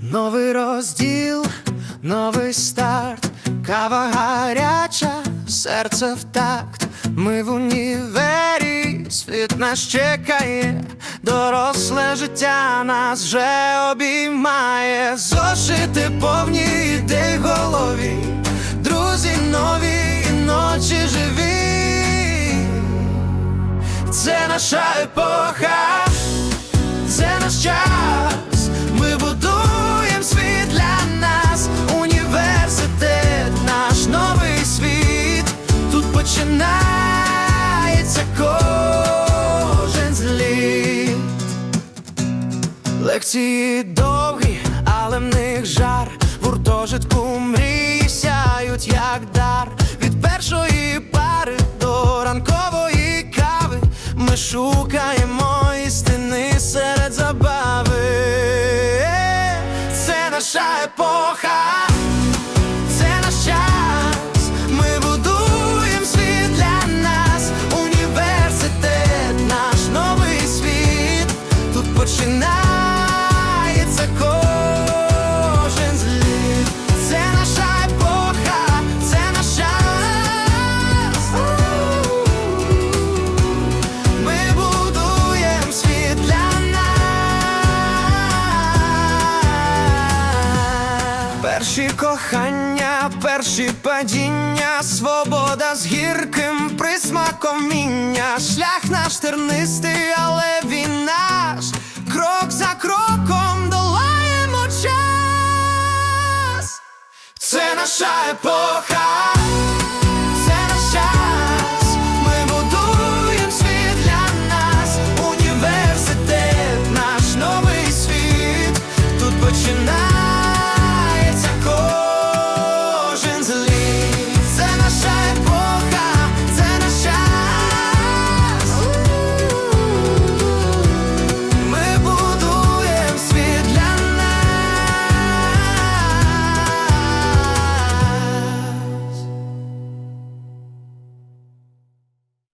Новий розділ, новий старт, кава гаряча, серце в такт. Ми в універі, світ нас чекає, доросле життя нас вже обіймає. Зошити повні ідей голові, друзі нові і ночі живі. Це наша епоха, Лекції довгі, але в них жар. В гуртожитку мрії сяють, як дар. Від першої пари до ранкової кави. Ми шукаємо істини серед забави. Це наша епоха, це Перші кохання, перші падіння, свобода з гірким присмаком міння. Шлях наш тернистий, але він наш. Крок за кроком долаємо час. Це наша епоха.